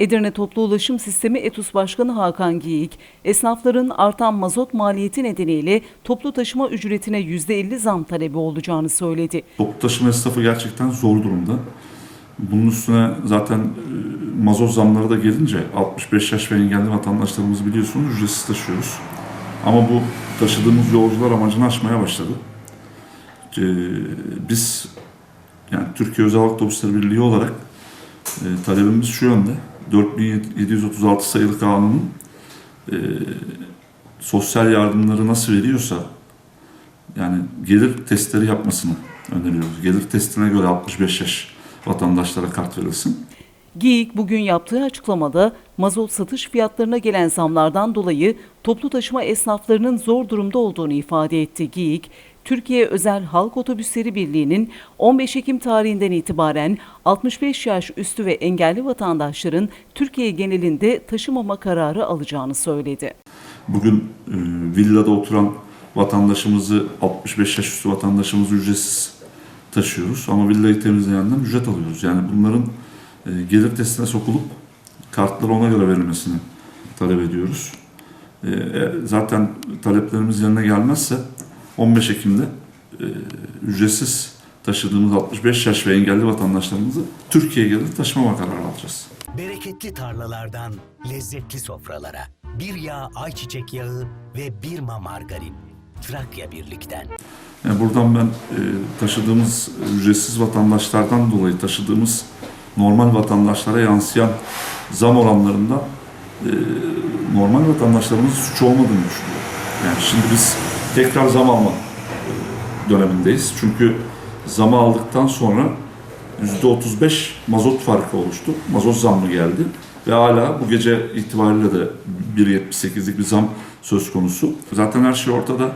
Edirne Toplu Ulaşım Sistemi ETUS Başkanı Hakan Giyik, esnafların artan mazot maliyeti nedeniyle toplu taşıma ücretine %50 zam talebi olacağını söyledi. Toplu taşıma esnafı gerçekten zor durumda. Bunun üstüne zaten e, mazot zamları da gelince 65 yaş ve engelli vatandaşlarımız biliyorsunuz ücretsiz taşıyoruz. Ama bu taşıdığımız yolcular amacını aşmaya başladı. E, Biz yani Türkiye Özel Otobüsleri Birliği olarak e, talebimiz şu yönde. 4736 sayılı kanunun e, sosyal yardımları nasıl veriyorsa yani gelir testleri yapmasını öneriyoruz. Gelir testine göre 65 yaş vatandaşlara kart verilsin. Giyik bugün yaptığı açıklamada mazot satış fiyatlarına gelen zamlardan dolayı toplu taşıma esnaflarının zor durumda olduğunu ifade etti. Giyik, Türkiye Özel Halk Otobüsleri Birliği'nin 15 Ekim tarihinden itibaren 65 yaş üstü ve engelli vatandaşların Türkiye genelinde taşımama kararı alacağını söyledi. Bugün e, villada oturan vatandaşımızı 65 yaş üstü vatandaşımızı ücretsiz taşıyoruz ama villayı temizleyenden ücret alıyoruz. Yani bunların e, gelir testine sokulup kartları ona göre verilmesini talep ediyoruz. E, e, zaten taleplerimiz yerine gelmezse 15 Ekim'de e, ücretsiz taşıdığımız 65 yaş ve engelli vatandaşlarımızı Türkiye'ye gelip taşımama kararı alacağız. Bereketli tarlalardan lezzetli sofralara. Bir yağ ayçiçek yağı ve bir ma margarin. Trakya Birlik'ten. Yani buradan ben e, taşıdığımız ücretsiz vatandaşlardan dolayı taşıdığımız normal vatandaşlara yansıyan zam oranlarında e, normal vatandaşlarımızın suç olmadığını düşünüyorum. Yani şimdi biz tekrar zam alma dönemindeyiz. Çünkü zamı aldıktan sonra %35 mazot farkı oluştu. Mazot zammı geldi. Ve hala bu gece itibariyle de 1.78'lik bir zam söz konusu. Zaten her şey ortada.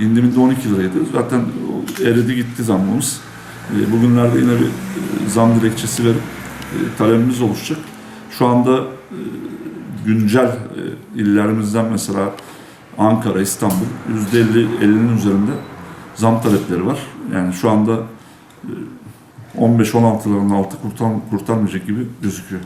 İndiminde 12 liraydı. Zaten eridi gitti zammımız. E, Bugünlerde yine bir e, zam dilekçesi verip e, talebimiz oluşacak. Şu anda güncel illerimizden mesela Ankara, İstanbul %50, 50'nin üzerinde zam talepleri var. Yani şu anda e, 15-16'ların altı kurtar, kurtarmayacak gibi gözüküyor.